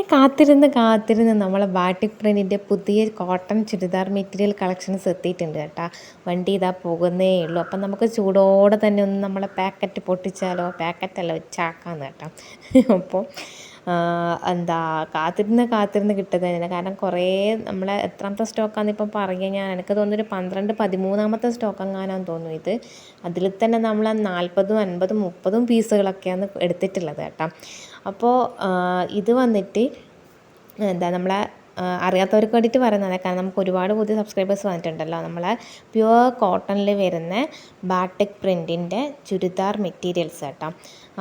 കാത്തിരുന്ന് കാത്തിരുന്ന് നമ്മളെ ബാട്ടിക് പ്രിന്റിന്റെ പുതിയ കോട്ടൺ ചുരിദാർ മെറ്റീരിയൽ കളക്ഷൻസ് എത്തിയിട്ടുണ്ട് കേട്ടോ. വണ്ടി ഇതാ പോകുന്നേ ഉള്ളൂ. അപ്പം നമുക്ക് ചൂടോടെ തന്നെ ഒന്ന് നമ്മളെ പാക്കറ്റ് പൊട്ടിച്ചാലോ പാക്കറ്റല്ല ചാക്കാന്ന് കേട്ടോ. അപ്പോൾ എന്താ കാത്തിരുന്ന് കാത്തിരുന്ന് കിട്ടുന്നതിന്. കാരണം കുറേ നമ്മളെ എത്രാമത്തെ സ്റ്റോക്കാന്ന് ഇപ്പം പറയുക ഞാൻ എനിക്ക് തോന്നുന്നൊരു പന്ത്രണ്ട് പതിമൂന്നാമത്തെ സ്റ്റോക്ക് എങ്ങാനാന്ന് തോന്നുന്നു ഇത്. അതിൽ തന്നെ നമ്മൾ നാൽപ്പതും അൻപതും മുപ്പതും പീസുകളൊക്കെയാണ് എടുത്തിട്ടുള്ളത് കേട്ടോ. അപ്പോൾ ഇത് വന്നിട്ട് എന്താ നമ്മളെ അറിയാത്തവർക്ക് വേണ്ടിയിട്ട് പറയുന്നതാണ്. കാരണം നമുക്ക് ഒരുപാട് പുതിയ സബ്സ്ക്രൈബേഴ്സ് വന്നിട്ടുണ്ടല്ലോ. നമ്മളെ പ്യുവർ കോട്ടണിൽ വരുന്ന ബാട്ടിക് പ്രിന്റിന്റെ ചുരിദാർ മെറ്റീരിയൽസ് കേട്ടോ.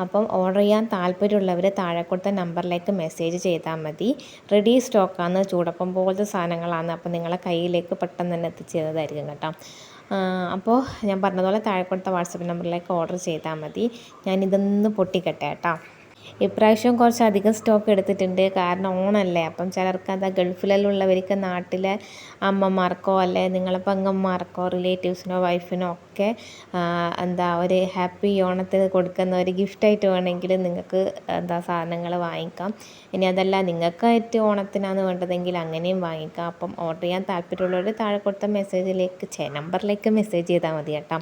അപ്പം ഓർഡർ ചെയ്യാൻ താല്പര്യമുള്ളവർ താഴെ കൊടുത്ത നമ്പറിലേക്ക് മെസ്സേജ് ചെയ്താൽ മതി. റെഡി സ്റ്റോക്കാണ് ചൂടപ്പം പോലത്തെ സാധനങ്ങളാണ്. അപ്പം നിങ്ങളെ കയ്യിലേക്ക് പെട്ടെന്ന് തന്നെ എത്തിച്ചേരുന്നതായിരിക്കും കേട്ടോ. അപ്പോൾ ഞാൻ പറഞ്ഞതുപോലെ താഴെ കൊടുത്ത വാട്സപ്പ് നമ്പറിലേക്ക് ഓർഡർ ചെയ്താൽ മതി. ഞാനിതൊന്ന് പൊട്ടിക്കട്ടെ കേട്ടോ. ഇപ്രാവശ്യം കുറച്ചധികം സ്റ്റോക്ക് എടുത്തിട്ടുണ്ട്. കാരണം ഓണല്ലേ. അപ്പം ചിലർക്ക് അത് ഗൾഫിലെല്ലാം ഉള്ളവർക്ക് നാട്ടിലെ അമ്മമാർക്കോ അല്ലെ നിങ്ങളെ പെങ്ങന്മാർക്കോ റിലേറ്റീവ്സിനോ വൈഫിനോ ഒക്കെ എന്താ ഒരു ഹാപ്പി ഓണത്തിന് കൊടുക്കുന്ന ഒരു ഗിഫ്റ്റായിട്ട് വേണമെങ്കിൽ നിങ്ങൾക്ക് എന്താ സാധനങ്ങൾ വാങ്ങിക്കാം. ഇനി അതല്ല നിങ്ങൾക്കായിട്ട് ഓണത്തിനാണ് വേണ്ടതെങ്കിൽ അങ്ങനെയും വാങ്ങിക്കാം. അപ്പം ഓർഡർ ചെയ്യാൻ താല്പര്യമുള്ളവർ താഴെ കൊടുത്ത മെസ്സേജിലേക്ക് നമ്പറിലേക്ക് മെസ്സേജ് ചെയ്താൽ മതി കേട്ടോ.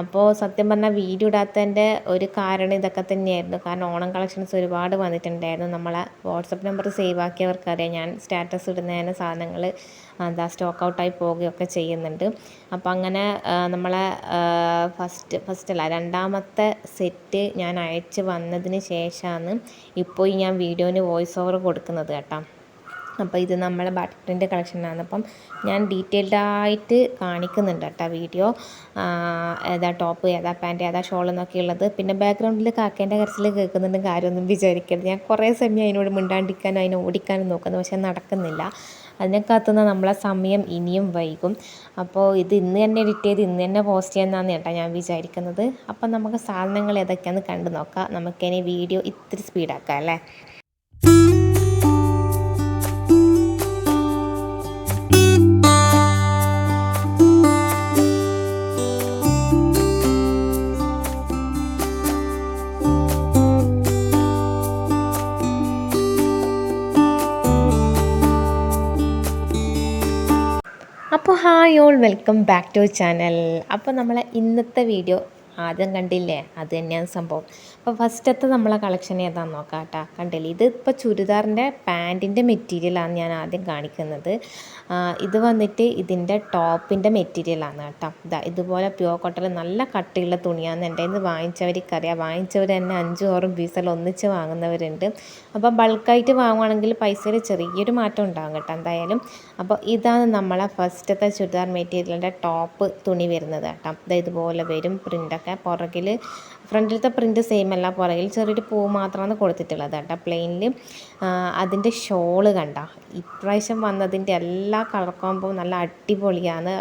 അപ്പോൾ സത്യം പറഞ്ഞാൽ വീഡിയോ ഇടാത്തതിന്റെ ഒരു കാരണം ഇതൊക്കെ തന്നെയായിരുന്നു. കാരണം ഓണം കളക്ഷൻസ് ഒരുപാട് വന്നിട്ടുണ്ടായിരുന്നു. നമ്മളെ വാട്സപ്പ് നമ്പർ സേവ് ആക്കിയവർക്കറിയാം. ഞാൻ സ്റ്റാറ്റസ് ഇടുന്നതിന് സാധനങ്ങൾ എന്താ സ്റ്റോക്ക് ഔട്ടായി പോവുകയൊക്കെ ചെയ്യുന്നുണ്ട്. അപ്പോൾ അങ്ങനെ നമ്മളെ ഫസ്റ്റ് ഫസ്റ്റ് അല്ല രണ്ടാമത്തെ സെറ്റ് ഞാൻ അയച്ച് വന്നതിന് ശേഷമാണ് ഇപ്പോൾ ഞാൻ വീഡിയോന് വോയിസ് ഓവർ കൊടുക്കുന്നത് കേട്ടോ. അപ്പോൾ ഇത് നമ്മളെ ബട്ടറിന്റെ കളക്ഷനാണ് അപ്പം ഞാൻ ഡീറ്റെയിൽഡ് ആയിട്ട് കാണിക്കുന്നുണ്ട് കേട്ടോ വീഡിയോ. ഏതാ ടോപ്പ് ഏതാ പാന്റ് ഏതാ ഷോൾ എന്നൊക്കെ ഉള്ളത്. പിന്നെ ബാക്ക്ഗ്രൗണ്ടിൽ കാക്കേന്റെ കരച്ചിൽ കേൾക്കുന്നുണ്ട് കാര്യമൊന്നും വിചാരിക്കരുത്. ഞാൻ കുറേ സമയം അതിനോട് മിണ്ടാണ്ടിരിക്കാനും അതിനെ ഓടിക്കാനും നോക്കുന്നു. പക്ഷേ നടക്കുന്നില്ല. അതിനെ കാത്തുന്ന നമ്മളെ സമയം ഇനിയും വൈകും. അപ്പോൾ ഇത് ഇന്ന് തന്നെ എഡിറ്റ് ചെയ്ത് ഇന്ന് തന്നെ പോസ്റ്റ് ചെയ്യുന്നതാണ് കേട്ടോ ഞാൻ വിചാരിക്കുന്നത്. അപ്പം നമുക്ക് സാധനങ്ങൾ ഏതൊക്കെയാണെന്ന് കണ്ടു നോക്കാം. നമുക്കിനി വീഡിയോ ഇത്തിരി സ്പീഡാക്കാം അല്ലേ? Hi all welcome back to channel അപ്പോൾ നമ്മളെ ഇന്നത്തെ വീഡിയോ ആദ്യം കണ്ടില്ലേ? അത് തന്നെയാണ് സംഭവം. അപ്പോൾ ഫസ്റ്റത്തെ നമ്മളെ കളക്ഷൻ ഏതാണെന്ന് നോക്കാം കേട്ടോ. കണ്ടില്ലേ? ഇത് ഇപ്പോൾ ചുരിദാറിന്റെ പാന്റിന്റെ മെറ്റീരിയലാണ് ഞാൻ ആദ്യം കാണിക്കുന്നത്. ഇത് വന്നിട്ട് ഇതിന്റെ ടോപ്പിന്റെ മെറ്റീരിയലാണ് കേട്ടോ. ഇതാ ഇതുപോലെ പ്യുവർ കോട്ടൺ നല്ല കട്ടിയുള്ള തുണിയാണ് എന്റെ ഇന്ന് വാങ്ങിച്ചവർക്കറിയാം. വാങ്ങിച്ചവർ തന്നെ അഞ്ചും ആറും പീസെല്ലാം ഒന്നിച്ച് വാങ്ങുന്നവരുണ്ട്. അപ്പോൾ ബൾക്കായിട്ട് വാങ്ങുവാണെങ്കിൽ പൈസയിൽ ചെറിയൊരു മാറ്റം ഉണ്ടാകും കേട്ടോ എന്തായാലും. അപ്പോൾ ഇതാണ് നമ്മളെ ഫസ്റ്റത്തെ ചുരിദാർ മെറ്റീരിയലിന്റെ ടോപ്പ് തുണി വരുന്നത് കേട്ടോ. ഇതാ ഇതുപോലെ വരും പ്രിന്റൊക്കെ പുറകിൽ ഫ്രണ്ടിലത്തെ പ്രിന്റ് സെയിം അല്ല പുറകിൽ ചെറിയൊരു പൂ മാത്രമാണ് കൊടുത്തിട്ടുള്ളത് കേട്ടോ. പ്ലെയിനിൽ അതിന്റെ ഷോൾ കണ്ട? ഇപ്രാവശ്യം വന്നതിന്റെ എല്ലാ കളർ കോമ്പോ നല്ല അടിപൊളിയാണ്.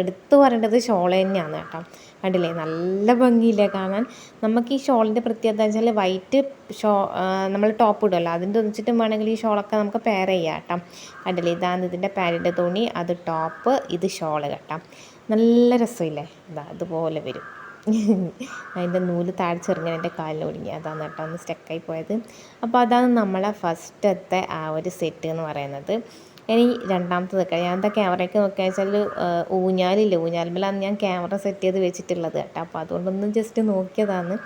എടുത്തു പറയേണ്ടത് ഷോൾ തന്നെയാണ് കേട്ടോ. കണ്ടില്ലേ? നല്ല ഭംഗിയില്ലേ കാണാൻ? നമുക്ക് ഈ ഷോളിന്റെ പ്രത്യേകത വെച്ചാൽ വൈറ്റ് ഷോ നമ്മൾ ടോപ്പ് ഇടുമല്ലോ അതിന്റെ ഒന്നിച്ചിട്ടും വേണമെങ്കിൽ ഈ ഷോളൊക്കെ നമുക്ക് പെയർ ചെയ്യാം കേട്ടോ. കണ്ടില്ലേ? ഇതാണ് ഇതിന്റെ പാന്റിന്റെ തുണി അത് ടോപ്പ് ഇത് ഷോൾ കേട്ടോ. നല്ല രസമില്ലേ? ഇതാ അതുപോലെ വരും. അതിന്റെ നൂൽ താഴെ എന്റെ കാലിൽ ഒടുങ്ങി അതാണ് കേട്ടോ ഒന്ന് സ്റ്റക്കായി പോയത്. അപ്പോൾ അതാണ് നമ്മളെ ഫസ്റ്റത്തെ ആ ഒരു സെറ്റ് എന്ന് പറയുന്നത്. ഇനി രണ്ടാമത്തെ നിൽക്കുക ഞാൻ എന്താ ക്യാമറയ്ക്ക് നോക്കിയാൽ വെച്ചാൽ ഊഞ്ഞാലില്ല? ഊഞ്ഞാൽമേലാണ് ഞാൻ ക്യാമറ സെറ്റ് ചെയ്ത് വെച്ചിട്ടുള്ളത് കേട്ടോ. അപ്പോൾ അതുകൊണ്ടൊന്നും ജസ്റ്റ് നോക്കിയതാണ്.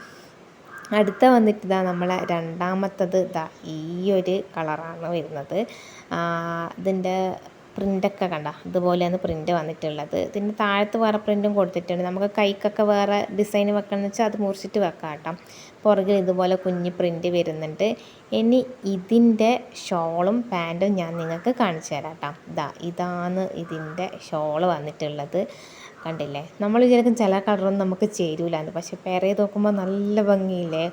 അടുത്ത വന്നിട്ട് ഇതാ നമ്മളെ രണ്ടാമത്തത് ഇതാ ഈ ഒരു കളറാണ് വരുന്നത്. ഇതിന്റെ പ്രിന്റൊക്കെ കണ്ട ഇതുപോലെയാണ് പ്രിന്റ് വന്നിട്ടുള്ളത്. ഇതിന്റെ താഴത്ത് വേറെ പ്രിന്റും കൊടുത്തിട്ടുണ്ട്. നമുക്ക് കൈക്കൊക്കെ വേറെ ഡിസൈൻ വെക്കണമെന്ന് വെച്ചാൽ അത് മുറിച്ചിട്ട് വെക്കാം കേട്ടോ. പുറകിൽ ഇതുപോലെ കുഞ്ഞ് പ്രിന്റ് വരുന്നുണ്ട്. ഇനി ഇതിന്റെ ഷോളും പാന്റും ഞാൻ നിങ്ങൾക്ക് കാണിച്ചു തരാം കേട്ടോ. ഇതാ ഇതാണ് ഇതിന്റെ ഷോൾ വന്നിട്ടുള്ളത്. കണ്ടില്ലേ? നമ്മൾ വിചാരിക്കും ചില കളറൊന്നും നമുക്ക് ചേരൂലാന്ന്. പക്ഷെ ചെയ്ത് നോക്കുമ്പോൾ നല്ല ഭംഗിയില്ലേ?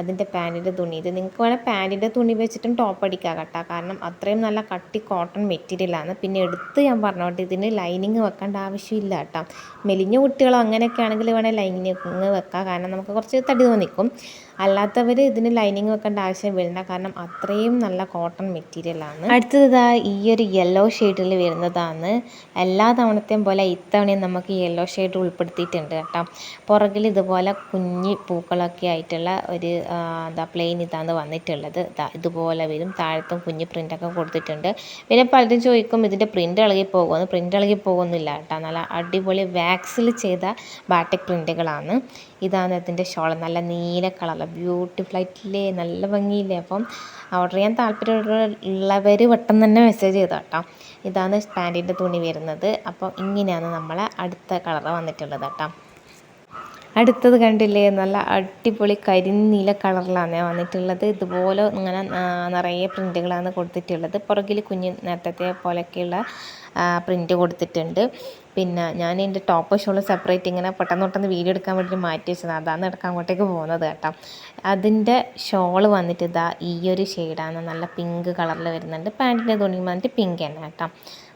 അതിന്റെ പാന്റിന്റെ തുണി. ഇത് നിങ്ങൾക്ക് വേണേൽ പാന്റിന്റെ തുണി വെച്ചിട്ടും ടോപ്പ് അടിക്കാം കേട്ടോ. കാരണം അത്രയും നല്ല കട്ടി കോട്ടൺ മെറ്റീരിയലാണ് പിന്നെ എടുത്ത് ഞാൻ പറഞ്ഞോട്ടെ ഇതിന് ലൈനിങ് വെക്കേണ്ട ആവശ്യമില്ല കേട്ടോ. മെലിഞ്ഞ കുട്ടികളോ അങ്ങനെയൊക്കെ ആണെങ്കിൽ വേണേൽ ലൈനിങ് വെക്കാം. കാരണം നമുക്ക് കുറച്ച് തടി തോന്നിക്കും. അല്ലാത്തവർ ഇതിന് ലൈനിങ് വെക്കേണ്ട ആവശ്യം വരുന്ന കാരണം അത്രയും നല്ല കോട്ടൺ മെറ്റീരിയലാണ് അടുത്തത് ഈ ഒരു യെല്ലോ ഷെയ്ഡിൽ വരുന്നതാണ്. എല്ലാ തവണത്തെയും പോലെ ഇത്തവണയും നമുക്ക് യെല്ലോ ഷെയ്ഡ് ഉൾപ്പെടുത്തിയിട്ടുണ്ട് കേട്ടോ. പുറകിൽ ഇതുപോലെ കുഞ്ഞി പൂക്കളൊക്കെ ആയിട്ടുള്ള ഒരു എന്താ പ്ലെയിൻ ഇതാണ് വന്നിട്ടുള്ളത്. ഇതുപോലെ വരും. താഴത്തും കുഞ്ഞ് പ്രിന്റൊക്കെ കൊടുത്തിട്ടുണ്ട്. പിന്നെ പലരും ചോദിക്കും ഇതിന്റെ പ്രിന്റ് ഇളകി പോകുമെന്ന് പ്രിന്റ് ഇളകി പോകുന്നില്ല കേട്ടോ നല്ല അടിപൊളി വാക്സിൽ ചെയ്ത ബാറ്റക് പ്രിന്റുകളാണ് ഇതാണ് ഇതിന്റെ ഷോൾ നല്ല നീല കളറിൽ ബ്യൂട്ടിഫുൾ ആയിട്ടില്ലേ? നല്ല ഭംഗിയില്ലേ? അപ്പം ഓർഡർ ചെയ്യാൻ താല്പര്യമുള്ളവർ പെട്ടെന്ന് തന്നെ മെസ്സേജ് ചെയ്തോ കേട്ടോ ഇതാണ് പാന്റിന്റെ തുണി വരുന്നത്. അപ്പോൾ ഇങ്ങനെയാണ് നമ്മളെ അടുത്ത കളർ വന്നിട്ടുള്ളത് കേട്ടോ അടുത്തത് കണ്ടില്ലേ? നല്ല അടിപൊളി കരിനീല കളറിലാണ് വന്നിട്ടുള്ളത്. ഇതുപോലെ ഇങ്ങനെ നിറയെ പ്രിന്റുകളാണ് കൊടുത്തിട്ടുള്ളത്. പുറകിൽ കുഞ്ഞു നേരത്തെ പോലെയൊക്കെയുള്ള പ്രിന്റ് കൊടുത്തിട്ടുണ്ട്. പിന്നെ ഞാൻ എന്റെ ടോപ്പ് ഷോൾ സെപ്പറേറ്റ് ഇങ്ങനെ പെട്ടെന്ന് പെട്ടെന്ന് വീഡിയോ എടുക്കാൻ വേണ്ടി മാറ്റി വെച്ചത് അതാണ് എടുക്കാൻ അങ്ങോട്ടേക്ക് പോകുന്നത് കേട്ടോ. അതിന്റെ ഷോൾ വന്നിട്ട് ഇതാ ഈ ഒരു ഷെയ്ഡാണ് നല്ല പിങ്ക് കളറിൽ വരുന്നുണ്ട്. പാന്റിന്റെ തുണി വന്നിട്ട് പിങ്ക് തന്നെ കേട്ടോ.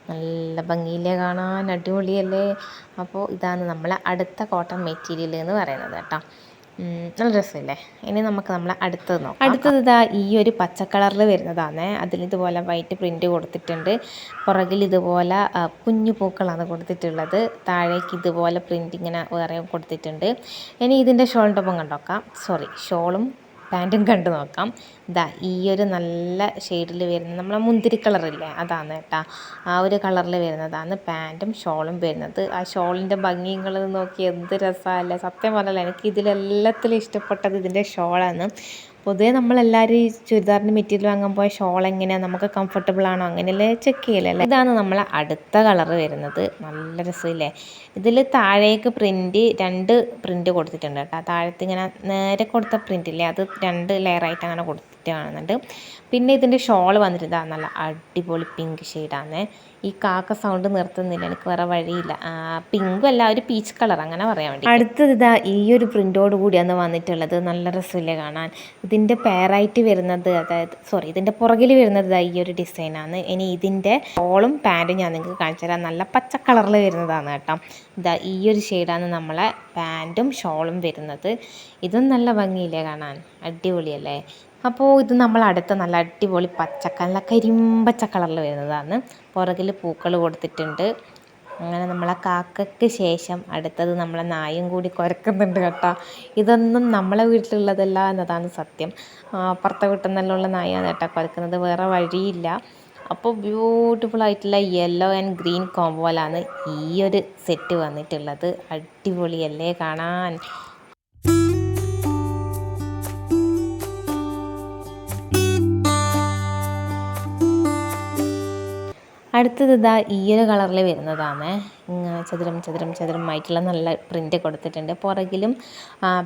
നല്ല ഭംഗിയില്ലേ കാണാൻ അടിപൊളിയല്ലേ? അപ്പോൾ ഇതാണ് നമ്മളെ അടുത്ത കോട്ടൺ മെറ്റീരിയൽ എന്ന് പറയുന്നത് കേട്ടോ. നല്ല രസമില്ലേ? ഇനി നമുക്ക് നമ്മളെ അടുത്തത് നോക്കാം. അടുത്തത് ഇതാ ഈ ഒരു പച്ച കളറിൽ വരുന്നതാണ്. അതിൽ ഇതുപോലെ വൈറ്റ് പ്രിന്റ് കൊടുത്തിട്ടുണ്ട്. പുറകിൽ ഇതുപോലെ കുഞ്ഞു പൂക്കളാണ് കൊടുത്തിട്ടുള്ളത്. താഴേക്ക് ഇതുപോലെ പ്രിന്റ് ഇങ്ങനെ വേറെ കൊടുത്തിട്ടുണ്ട്. ഇനി ഇതിന്റെ ഷോളിന്റെ ഒപ്പം കണ്ടോക്കാം. സോറി ഷോളും പാന്റും കണ്ടു നോക്കാം. ദാ ഈ ഒരു നല്ല ഷെയ്ഡിൽ വരുന്ന നമ്മളെ മുന്തിരി കളറില്ലേ? അതാണ് കേട്ടോ. ആ ഒരു കളറിൽ വരുന്നതാണ് പാന്റും ഷോളും വരുന്നത്. ആ ഷോളിന്റെ ഭംഗികൾ നോക്കി എന്ത് രസമല്ലേ സത്യം പറഞ്ഞാൽ എനിക്ക് ഇതിലെല്ലാത്തിലും ഇഷ്ടപ്പെട്ടത് ഇതിന്റെ ഷോളാണ്. പൊതുവേ നമ്മളെല്ലാവരും ഈ ചുരിദാറിന്റെ മെറ്റീരിയൽ വാങ്ങാൻ പോയ ഷോൾ എങ്ങനെയാണ് നമുക്ക് കംഫർട്ടബിൾ ആണോ? അങ്ങനെയല്ലേ ചെക്ക് ചെയ്യലല്ലേ ഇതാണ് നമ്മളെ അടുത്ത കളർ വരുന്നത്. നല്ല രസമില്ലേ? ഇതിൽ താഴേക്ക് പ്രിന്റ് രണ്ട് പ്രിന്റ് കൊടുത്തിട്ടുണ്ട് കേട്ടോ. താഴത്ത് ഇങ്ങനെ നേരെ കൊടുത്ത പ്രിന്റില്ലേ അത് രണ്ട് ലെയറായിട്ട് അങ്ങനെ കൊടുത്തിട്ട് കാണുന്നുണ്ട് പിന്നെ ഇതിന്റെ ഷോൾ വന്നിട്ട് നല്ല അടിപൊളി പിങ്ക് ഷെയ്ഡാണ് ഈ കാക്ക സൗണ്ട് നിർത്തുന്നില്ല. എനിക്ക് വേറെ വഴിയില്ല. പിങ്കും അല്ല ഒരു പീച്ച് കളർ അങ്ങനെ പറയാൻ വേണ്ടി. അടുത്തത് ഇതാ ഈ ഒരു പ്രിന്റോട് കൂടിയാണ് വന്നിട്ടുള്ളത്. നല്ല രസമില്ല കാണാൻ. ഇതിന്റെ പേറായിട്ട് വരുന്നത് അതായത് സോറി ഇതിന്റെ പുറകിൽ വരുന്നത് ഇതാ ഈ ഒരു ഡിസൈനാണ് ഇനി ഇതിന്റെ ഷോളും പാന്റും ഞാൻ നിങ്ങൾക്ക് കാണിച്ചു തരാം. നല്ല പച്ച കളറിൽ വരുന്നതാണ് കേട്ടോ. ഇതാ ഈ ഒരു ഷെയ്ഡാണ് നമ്മളെ പാന്റും ഷോളും വരുന്നത്. ഇതും നല്ല ഭംഗിയില്ലേ കാണാൻ? അടിപൊളിയല്ലേ? അപ്പോൾ ഇത് നമ്മൾ അടുത്ത നല്ല അടിപൊളി പച്ചക്ക നല്ല കരിമ്പച്ച കളറിൽ വരുന്നതാണ്. പുറകിൽ പൂക്കൾ കൊടുത്തിട്ടുണ്ട്. അങ്ങനെ നമ്മളെ കാക്കയ്ക്ക് ശേഷം അടുത്തത് നമ്മളെ നായും കൂടി കുരക്കുന്നുണ്ട് കേട്ടോ. ഇതൊന്നും നമ്മളെ വീട്ടിലുള്ളതല്ല എന്നതാണ് സത്യം. പുറത്തെ വീട്ടിൽ നിന്നുള്ള നായാണ് കേട്ടോ കുരക്കുന്നത്. വേറെ വഴിയില്ല. അപ്പോൾ ബ്യൂട്ടിഫുൾ ആയിട്ടുള്ള യെല്ലോ ആൻഡ് ഗ്രീൻ കോമ്പോലാണ് ഈ ഒരു സെറ്റ് വന്നിട്ടുള്ളത്. അടിപൊളിയല്ലേ കാണാൻ? അടുത്തത് ഇതാ ഈ ഒരു കളറിൽ വരുന്നതാണ്. ഇങ്ങനെ ചതുരം ചതുരം ചതുരമായിട്ടുള്ള നല്ല പ്രിന്റ് കൊടുത്തിട്ടുണ്ട്. പുറകിലും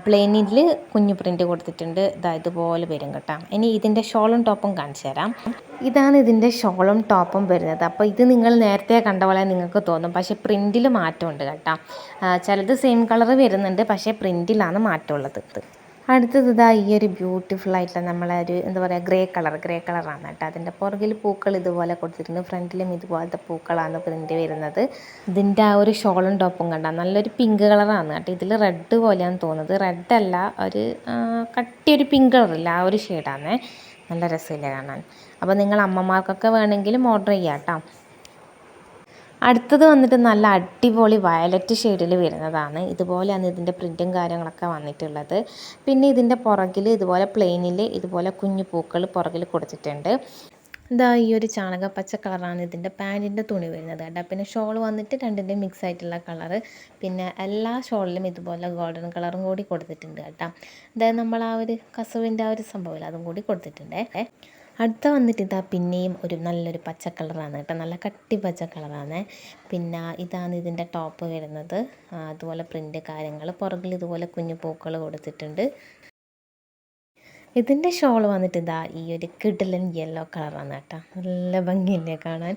പ്ലെയിനിൽ കുഞ്ഞു പ്രിന്റ് കൊടുത്തിട്ടുണ്ട്. ഇതാ ഇതുപോലെ വരും കേട്ടോ. ഇനി ഇതിന്റെ ഷോളും ടോപ്പും കാണിച്ചു തരാം. ഇതാണ് ഇതിന്റെ ഷോളും ടോപ്പും വരുന്നത്. അപ്പോൾ ഇത് നിങ്ങൾ നേരത്തെ കണ്ട പോലെ നിങ്ങൾക്ക് തോന്നും. പക്ഷേ പ്രിന്റിൽ മാറ്റമുണ്ട് കേട്ടോ. ചിലത് സെയിം കളർ വരുന്നുണ്ട്. പക്ഷേ പ്രിന്റിലാണ് മാറ്റമുള്ളത് അടുത്തത് ഇതാ ഈ ഒരു ബ്യൂട്ടിഫുൾ ആയിട്ടുള്ള നമ്മളെ ഒരു എന്താ പറയുക ഗ്രേ കളർ ഗ്രേ കളറാണ് കേട്ടോ. അതിന്റെ പുറകിൽ പൂക്കൾ ഇതുപോലെ കൊടുത്തിട്ടുണ്ട്. ഫ്രണ്ടിലും ഇതുപോലത്തെ പൂക്കളാണ് പ്രിന്റ് വരുന്നത്. ഇതിന്റെ ആ ഒരു ഷോളും ടോപ്പും കണ്ട? നല്ലൊരു പിങ്ക് കളറാണ് കേട്ടോ. ഇതിൽ റെഡ് പോലെയാണ് തോന്നുന്നത്. റെഡ് അല്ല ഒരു കട്ടിയൊരു പിങ്ക് കളറില്ല ആ ഒരു ഷെയ്ഡാണ് നല്ല രസമില്ല കാണാൻ. അപ്പോൾ നിങ്ങൾ അമ്മമാർക്കൊക്കെ വേണമെങ്കിലും ഓർഡർ ചെയ്യാം കേട്ടോ. അടുത്തത് വന്നിട്ട് നല്ല അടിപൊളി വയലറ്റ് ഷെയ്ഡിൽ വരുന്നതാണ്. ഇതുപോലെയാണ് ഇതിന്റെ പ്രിന്റും കാര്യങ്ങളൊക്കെ വന്നിട്ടുള്ളത്. പിന്നെ ഇതിന്റെ പുറകിൽ ഇതുപോലെ പ്ലെയിനിൽ ഇതുപോലെ കുഞ്ഞു പൂക്കൾ പുറകിൽ കൊടുത്തിട്ടുണ്ട്. ഇതാ ഈ ഒരു ചാണക പച്ച കളറാണ് ഇതിന്റെ പാന്റിന്റെ തുണി വരുന്നത് കേട്ടോ. പിന്നെ ഷോൾ വന്നിട്ട് രണ്ടിന്റെ മിക്സ് ആയിട്ടുള്ള കളറ് പിന്നെ എല്ലാ ഷോളിലും ഇതുപോലെ ഗോൾഡൻ കളറും കൂടി കൊടുത്തിട്ടുണ്ട് കേട്ടോ. അതായത് നമ്മൾ ആ ഒരു കസുവിന്റെ ആ ഒരു സംഭവമില്ല അതും കൂടി കൊടുത്തിട്ടുണ്ടേ. അടുത്ത വന്നിട്ട് ഇതാ പിന്നെയും ഒരു നല്ലൊരു പച്ച കളറാണ് കേട്ടോ. നല്ല കട്ടി പച്ച കളറാണ്. പിന്നെ ഇതാണ് ഇതിന്റെ ടോപ്പ് വരുന്നത്. അതുപോലെ പ്രിന്റ് കാര്യങ്ങൾ. പുറകിൽ ഇതുപോലെ കുഞ്ഞു പൂക്കൾ കൊടുത്തിട്ടുണ്ട്. ഇതിന്റെ ഷോൾ വന്നിട്ട് ഇതാ ഈ ഒരു കിടലൻ യെല്ലോ കളറാണ് കേട്ടോ. നല്ല ഭംഗിയില്ലേ കാണാൻ.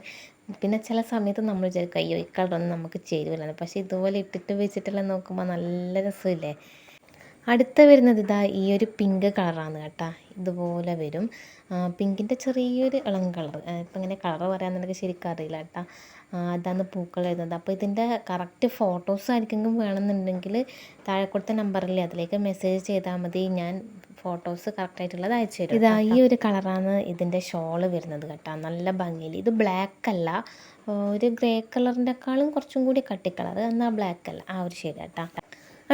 പിന്നെ ചില സമയത്ത് നമ്മൾ വിചാരിക്കും അയ്യോ ഈ കളറൊന്നും നമുക്ക് ചേരുവില്ല. പക്ഷേ ഇതുപോലെ ഇട്ടിട്ട് വെച്ചിട്ടെല്ലാം നോക്കുമ്പോൾ നല്ല രസമില്ലേ? അടുത്ത വരുന്നത് ഇതാ ഈ ഒരു പിങ്ക് കളറാണ് കേട്ടോ. ഇതുപോലെ വരും. പിങ്കിന്റെ ചെറിയൊരു ഇളം കളർ ഇപ്പം ഇങ്ങനെ കളർ പറയാമെന്നുണ്ടെങ്കിൽ ശരിക്കും അറിയില്ല കേട്ടോ. അതാണ് പൂക്കൾ വരുന്നത്. അപ്പോൾ ഇതിന്റെ കറക്റ്റ് ഫോട്ടോസ് ആയിരിക്കും വേണമെന്നുണ്ടെങ്കിൽ താഴെ കൊടുത്ത നമ്പറിൽ അതിലേക്ക് മെസ്സേജ് ചെയ്താൽ മതി. ഞാൻ ഫോട്ടോസ് കറക്റ്റായിട്ടുള്ളത് അയച്ചു തരും ഇതാ ഈ ഒരു കളറാണ് ഇതിന്റെ ഷോൾ വരുന്നത് കേട്ടോ. നല്ല ഭംഗിയിൽ ഇത് ബ്ലാക്ക് അല്ല. ഒരു ഗ്രേ കളറിന്റെക്കാളും കുറച്ചും കൂടി കട്ടി കളർ എന്നാൽ ബ്ലാക്ക് അല്ല. ആ ഒരു ഷെയ്ഡ് കേട്ടോ.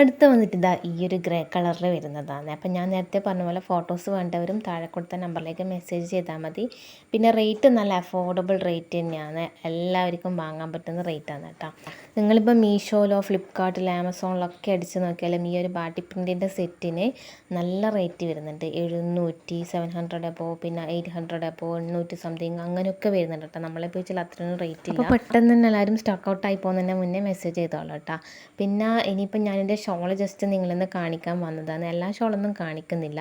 അടുത്ത വന്നിട്ട് ഇതാ ഈ ഒരു ഗ്രേ കളറിൽ വരുന്നതാണ്. അപ്പം ഞാൻ നേരത്തെ പറഞ്ഞ പോലെ ഫോട്ടോസ് വേണ്ടവരും താഴെ കൊടുത്ത നമ്പറിലേക്ക് മെസ്സേജ് ചെയ്താൽ മതി. പിന്നെ റേറ്റ് നല്ല അഫോർഡബിൾ റേറ്റ് തന്നെയാണ്. എല്ലാവർക്കും വാങ്ങാൻ പറ്റുന്ന റേറ്റാണ് കേട്ടോ. നിങ്ങളിപ്പോൾ മീഷോയിലോ ഫ്ലിപ്കാർട്ടിലോ ആമസോണിലൊക്കെ അടിച്ച് നോക്കിയാലും ഈ ഒരു ബാട്ടി പ്രിന്റിന്റെ സെറ്റിന് നല്ല റേറ്റ് വരുന്നുണ്ട്. എഴുന്നൂറ്റി സെവൻ ഹൺഡ്രഡ് അബോ പിന്നെ എയ്റ്റ് ഹൺഡ്രഡ് അബോ എണ്ണൂറ്റി സംതിങ് അങ്ങനെയൊക്കെ വരുന്നുണ്ട് കേട്ടോ. നമ്മളെ പോയിച്ചാൽ അത്രയും റേറ്റ് ഇല്ല. പെട്ടെന്ന് തന്നെ എല്ലാവരും സ്റ്റോക്ക് ഔട്ടായി ആയി പോകുന്നതിന് മുന്നേ മെസ്സേജ് ചെയ്തോളൂ കേട്ടോ. പിന്നെ ഇനിയിപ്പോൾ ഞാനെന്റെ ഷോൾ ജസ്റ്റ് നിങ്ങളിന്ന് കാണിക്കാൻ വന്നതാണ്. എല്ലാ ഷോളൊന്നും കാണിക്കുന്നില്ല.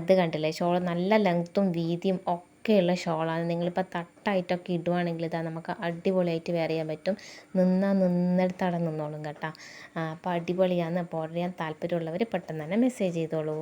ഇത് കണ്ടില്ലേ? ഷോൾ നല്ല ലെങ്ത്തും വീതിയും ഒക്കെയുള്ള ഷോളാണ്. നിങ്ങളിപ്പോൾ തട്ടായിട്ടൊക്കെ ഇടുവാണെങ്കിൽ ഇതാ നമുക്ക് അടിപൊളിയായിട്ട് വെയർ ചെയ്യാൻ പറ്റും. നിന്നാൽ നിന്നെടുത്ത് അവിടെ നിന്നോളും കേട്ടോ. അപ്പോൾ അടിപൊളിയാണ് അപ്പോൾ ഓർഡർ ചെയ്യാൻ താല്പര്യമുള്ളവർ പെട്ടെന്ന് തന്നെ മെസ്സേജ് ചെയ്തോളൂ.